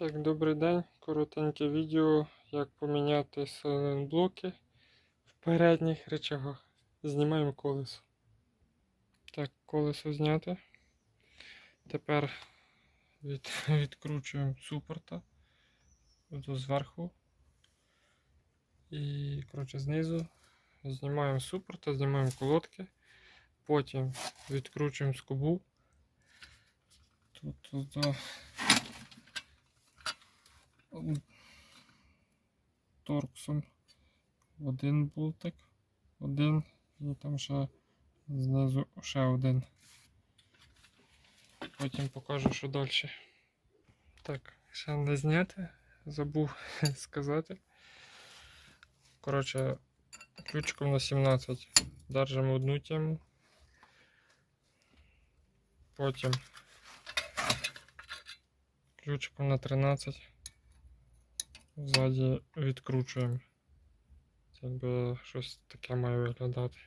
Так, добрий день. Коротеньке відео, як поміняти сайлентблоки в передніх речагах. Знімаємо колесо. Так, колесо зняте. Тепер від, відкручуємо супорта зверху. І коротше, знизу знімаємо супорта, знімаємо колодки. Потім відкручуємо скобу. Тут, тут, тут торксом один болтик, один і там ще знизу ще один. Потім покажу, що далі. Так, ще не зняти, забув сказати. Коротше, ключиком на 17 держимо одну тему. Потім ключиком на 13 ззаді відкручуємо. Це якби щось таке має виглядати.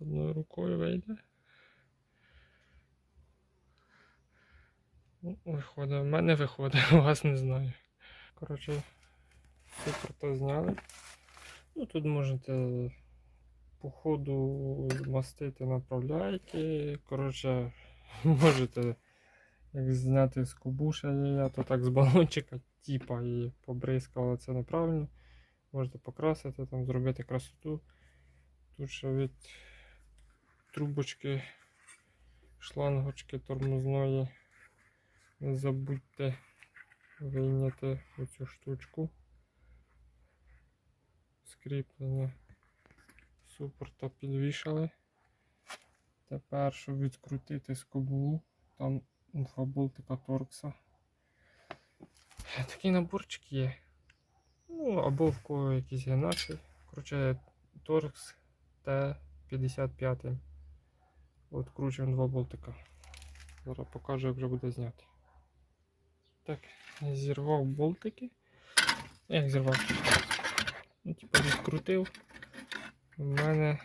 Одною рукою вийде. Ну, Виходить, в мене виходить, у вас не знаю. Коротше, супер то зняли. Ну тут можете по ходу мастити направляйки. Коротше, можете як зняти з кубуша я, то так з балончика, типа і побризкало це неправильно. Можете покрасити, там, зробити красоту. Тут ще від трубочки, шлангочки тормозної. Не забудьте вийняти оцю штучку. Скріплення супорта підвішали. Тепер, щоб відкрутити скобу, там два болтика торкса. Такий наборчик є. Ну, або в кого якийсь генаші. Коротше, торкс Т-55. От кручуємо два болтика. Зараз покажу, як вже буде зняти. Так, зірвав болтики. Як зірвав? Ну, типу відкрутив. У мене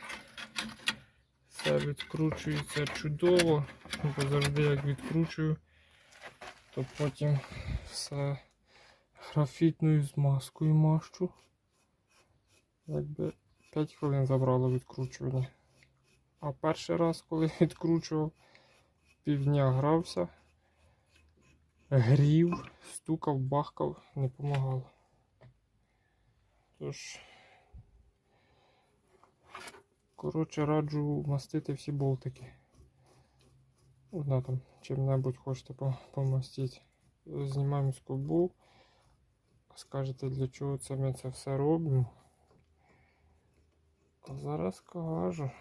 все відкручується чудово, бо завжди як відкручую, то потім все графітною змазкою мащу. Якби 5 хвилин забрало відкручування. А перший раз, коли відкручував, півдня грався, грів, стукав, бахкав, не допомагало. Тож, коротше, раджу мастити всі болтики. Одна там чим-небудь хочете по- помастити. Знімаємо скобу. Скажете, для чого це ми це все робимо. А зараз скажу.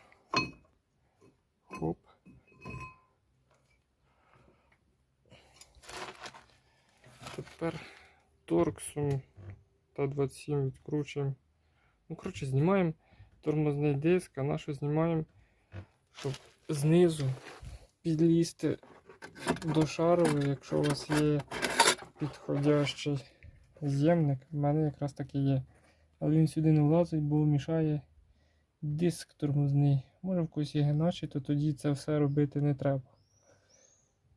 Хоп. Тепер торксом Т-27 відкручуємо. Ну, коротше, знімаємо тормозний диск, а нашу знімаємо, щоб знизу підлізти до шарової, якщо у вас є підходящий з'ємник, в мене якраз таки є. Але він сюди не влазить, бо мішає диск тормозний. Може в когось є геначі, то тоді це все робити не треба.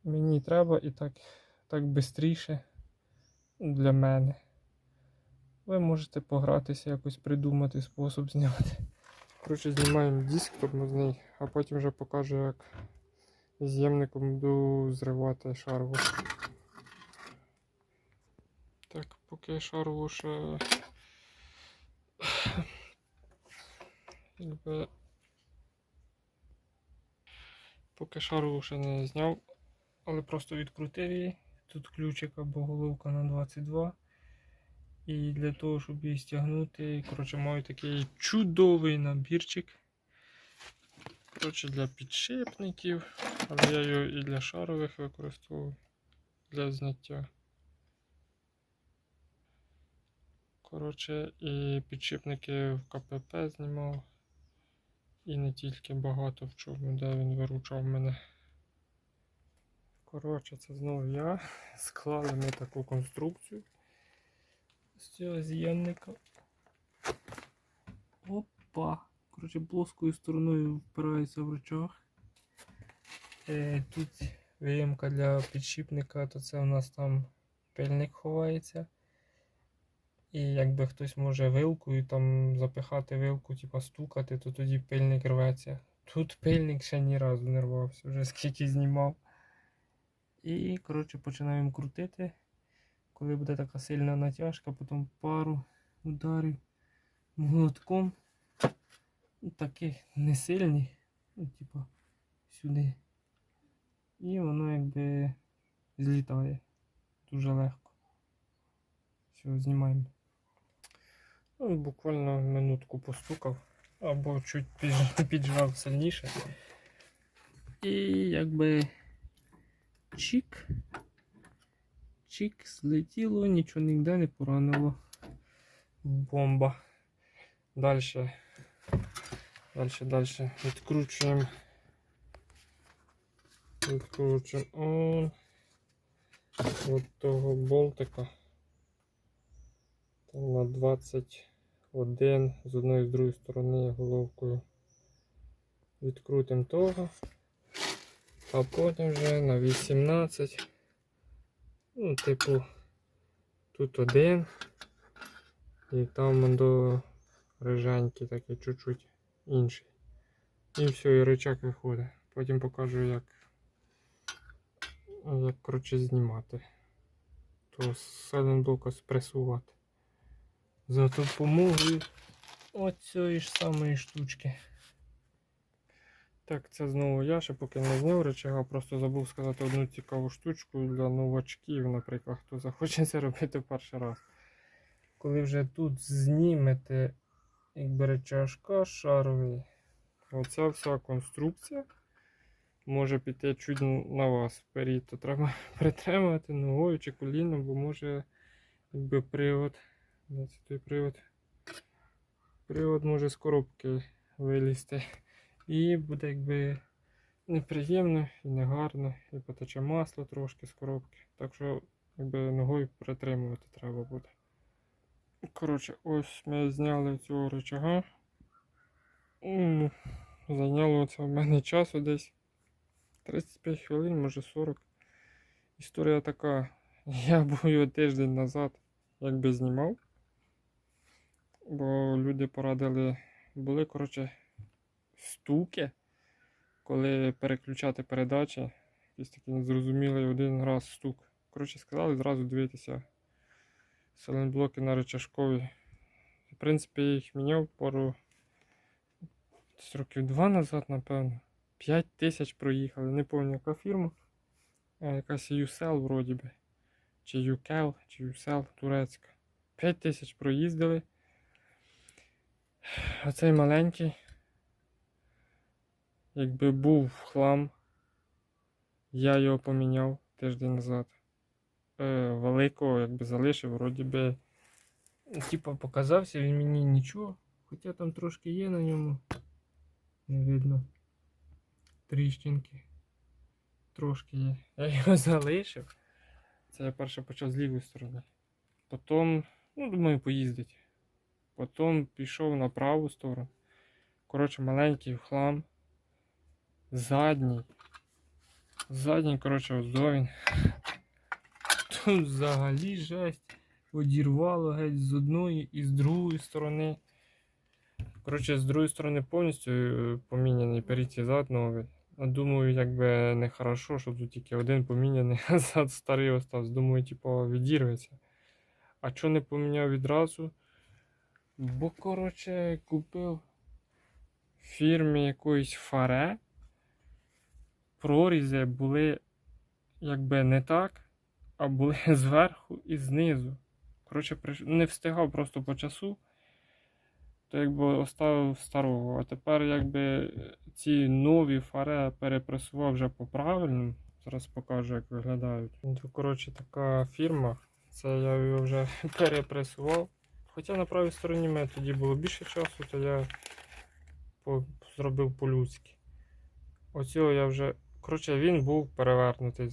Мені треба і так, так швидше для мене. Ви можете погратися, якось придумати спосіб зняти. Коротше, знімаємо диск тормозний, а потім вже покажу, як з'ємником буду зривати шарову. Так, поки шарову ще. Якби... Поки шарову ще не зняв, але просто відкрутив її. Тут ключик або головка на 22. І для того, щоб її стягнути, коротше, маю такий чудовий набірчик. Коротше, для підшипників, але я його і для шарових використовую для зняття. Коротше, і підшипники в КПП знімав. І не тільки багато в чому, де він виручав мене. Коротше, це знову я. Склали ми таку конструкцію з цього з'ємника. Опа! Коротше, плоскою стороною впирається в рычаг. Е, Тут виємка для підшипника, то це у нас там пильник ховається. І якби хтось може вилкою там запихати вилку, типа стукати, то тоді пильник рветься. Тут пильник ще ні разу не рвався, вже скільки знімав. І, коротше, починаємо крутити. Коли буде така сильна натяжка, потім пару ударів молотком. Ну, таких не сильні, ну, типа сюди. І воно якби злітає дуже легко. Все, знімаємо. Ну, буквально минутку постукав, або чуть підж- піджав сильніше. І якби чик. Чик, злетіло, нічого ніде не поранило. Бомба. Дальше. Дальше, дальше. Відкручуємо. Відкручуємо он. От того болтика. Там на 21 з одної з другої сторони головкою. Відкрутимо того. А потім вже на 18. Ну, типу, тут один. І там до рижаньки такий чуть-чуть інший. І все, і рычаг виходить. Потім покажу, як, як коротше, знімати. То з блока спресувати. За допомогою оцієї ж самої штучки. Так, це знову я ще поки не зняв речага, просто забув сказати одну цікаву штучку для новачків, наприклад, хто захоче це робити перший раз. Коли вже тут знімете якби речашка шаровий, оця вся конструкція може піти чуть на вас вперед, то треба притримувати ногою чи коліном, бо може якби привод. Де це той привод? Привод може з коробки вилізти. І буде якби неприємно і негарно, і потече масло трошки з коробки. Так що якби ногою притримувати треба буде. Коротше, ось ми зняли цього рычага. Зайняло це в мене часу десь 35 хвилин, може 40. Історія така. Я був тиждень назад якби знімав. Бо люди порадили, були, коротше, стуки, коли переключати передачі. Якийсь такий незрозумілий один раз стук. Коротше, сказали зразу дивитися сайлентблоки на речашкові. В принципі, їх міняв пару років два назад, напевно. 5 тисяч проїхали. Не пам'ятаю, яка фірма. А якась USL вроді би. Чи UCL, чи USL турецька. 5 тисяч проїздили. Оцей маленький. Якби був хлам, я його поміняв тиждень назад. Е, великого якби залишив, вроді би. Типа показався він мені нічого. Хоча там трошки є на ньому. Не видно. Тріщинки. Трошки є. Я його залишив. Це я перше почав з лівої сторони. Потім, ну, думаю, поїздить. Потім пішов на праву сторону. Коротше, маленький хлам. Задній. Задній, коротше, ось. Тут взагалі жесть. Одірвало геть з одної і з другої сторони. Коротше, з другої сторони повністю е, поміняний перед і зад новий. Думаю, якби не хорошо, що тут тільки один поміняний, а зад старий остався. Думаю, типу, відірветься. А чого не поміняв відразу? Бо, коротше, купив фірмі якоїсь фаре. Прорізи були якби не так, а були зверху і знизу. Коротше, не встигав просто по часу, то якби оставив старого. А тепер якби ці нові фаре перепресував вже по правильному. Зараз покажу, як виглядають. Ну, коротше, така фірма. Це я його вже перепресував. Хоча на правій стороні мене тоді було більше часу, то я по- зробив по-людськи. Оцього я вже. Коротше, він був перевернутий,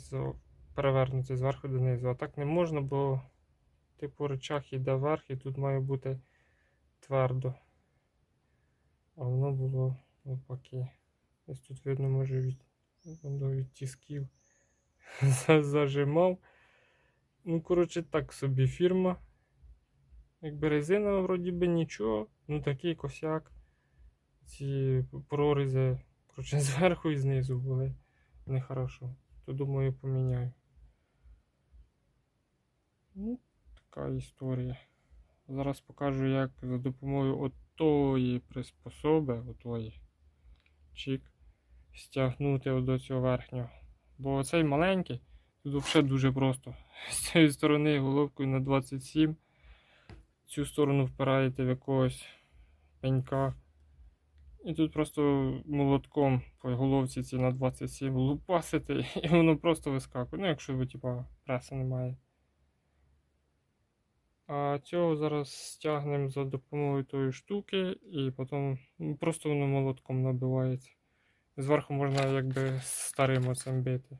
перевернутий зверху донизу. А так не можна, бо типу речах іде вверх і тут має бути твердо. А воно було навпаки. Ось тут видно, може від... Від тисків зажимав. Ну, коротше, так собі фірма. Якби резина вроді би нічого, ну такий косяк. Ці прорізи, коротше, зверху і знизу були нехорошо. То думаю, поміняю. Ну, така історія. Зараз покажу, як за допомогою отої приспособи, отої, чик, стягнути до цього верхнього. Бо оцей маленький, тут взагалі дуже просто. З цієї сторони головкою на 27, цю сторону впираєте в якогось пенька. І тут просто молотком по головці ці на 27 лупасите, і воно просто вискакує. Ну, якщо ви, типа, преса немає. А цього зараз стягнемо за допомогою тої штуки, і потім просто воно молотком набивається. Зверху можна якби старим оцем бити.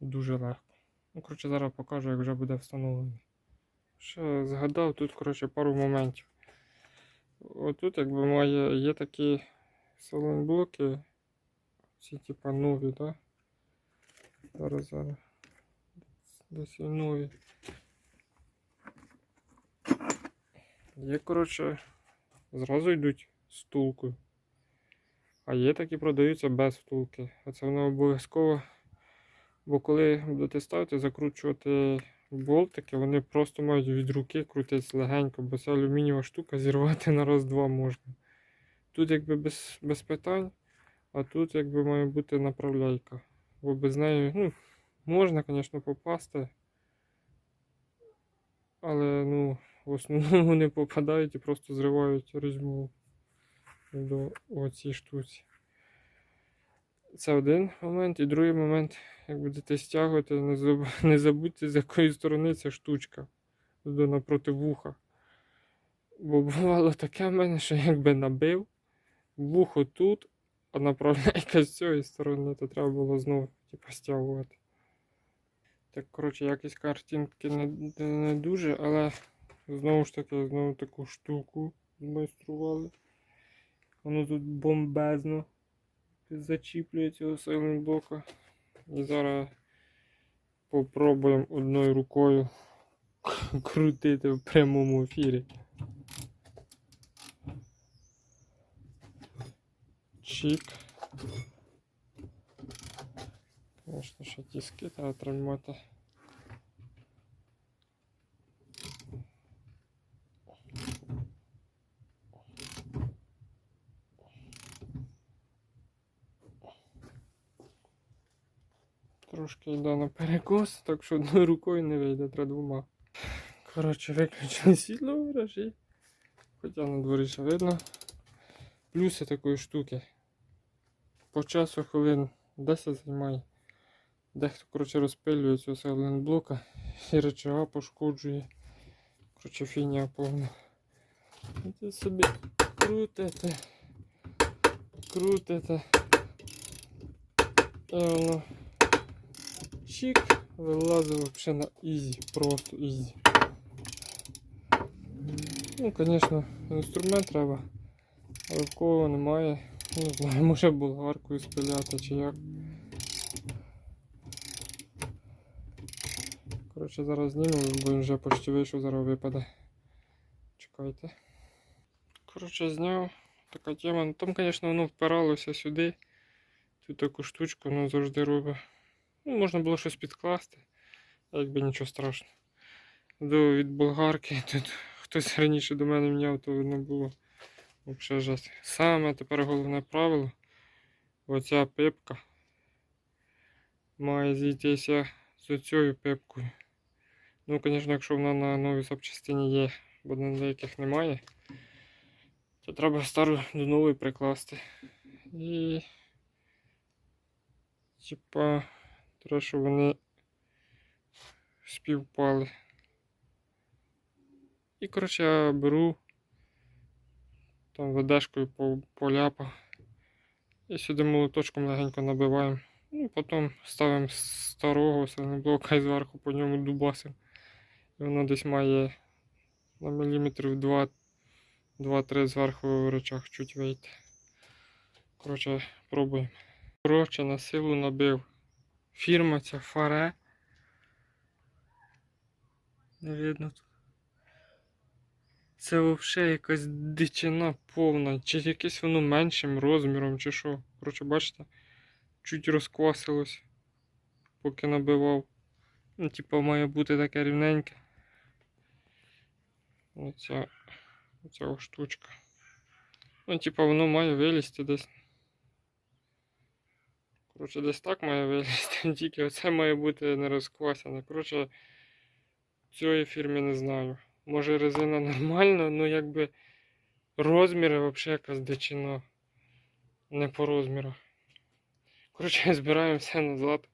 Дуже легко. Ну, коротше, зараз покажу, як вже буде встановлений. Ще згадав тут, коротше, пару моментів. Отут, якби має, є такі салон-блоки. Ці типа нові? Да? Зараз, зараз. Десь нові. Є, коротше, зразу йдуть з втулкою. А є такі продаються без втулки. А це воно обов'язково. Бо коли будете ставити, закручувати болтики, вони просто мають від руки крутитися легенько, бо це алюмінієва штука зірвати на раз-два можна. Тут якби без, без питань, а тут якби має бути направляйка. Бо без неї, ну, можна, звісно, попасти. Але ну, в основному вони попадають і просто зривають різьбу до оцій штуці. Це один момент. І другий момент, як будете стягувати, не, забудьте, з якої сторони ця штучка напроти вуха. Бо бувало таке в мене, що якби набив вухо тут, а направляйка з цієї сторони, то треба було знову типу, стягувати. Так, коротше, якість картинки не, не дуже, але знову ж таки, знову таку штуку змайстрували. Воно тут бомбезно зачіплює цього сайлентблока. І зараз попробуємо одною рукою крутити в прямому ефірі. Чик. Звісно, що тиски треба тримати. Трошки йде на перекос, так що одною рукою не вийде, треба двома. Коротше, виключили світло в гаражі. Хоча на дворі ще видно. Плюси такої штуки. По часу хвилин 10 займає. Дехто, коротше, розпилює цього сайлентблока і речага пошкоджує. Коротше, фігня повна. І собі крутите, крутите. І воно чик, вилазить взагалі на ізі, просто ізі. Ну, звісно, інструмент треба, але в кого немає, не знаю, може болгаркою спиляти чи як. Коротше, зараз знімемо, бо він вже почти вийшов, зараз випаде. Чекайте. Коротше, зняв. Така тема. Ну, Там, звісно, воно впиралося сюди. Тут таку штучку воно завжди робить. Ну, можна було щось підкласти, якби нічого страшного. До від болгарки тут хтось раніше до мене міняв, то видно було взагалі жесть. Саме тепер головне правило. Оця пипка має зійтися з цією пипкою. Ну, звісно, якщо вона на новій запчастині є, бо на деяких немає, то треба стару до нової прикласти. І типа треба, щоб вони співпали. І, коротше, я беру там ведешкою по поляпа. І сюди молоточком легенько набиваємо. Ну, потім ставимо старого сильноблока і зверху по ньому дубасимо. І воно десь має на міліметрів 2-3 зверху в речах чуть вийти. Коротше, пробуємо. Коротше, на силу набив. Фірма ця Фаре. Не видно тут. Це взагалі якась дичина повна. Чи якесь воно меншим розміром, чи що. Коротше, бачите, чуть розквасилось, поки набивав. Ну, типа, має бути таке рівненьке. Оця, оця штучка. Ну, типа, воно має вилізти десь. Коротше, десь так має вилізти, тільки оце має бути не розквасене. Коротше, цієї фірми не знаю. Може резина нормальна, але якби розміри взагалі якась дичина. Не по розмірах. Коротше, збираємо все назад.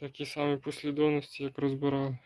Такі самі послідовності, як розбирали.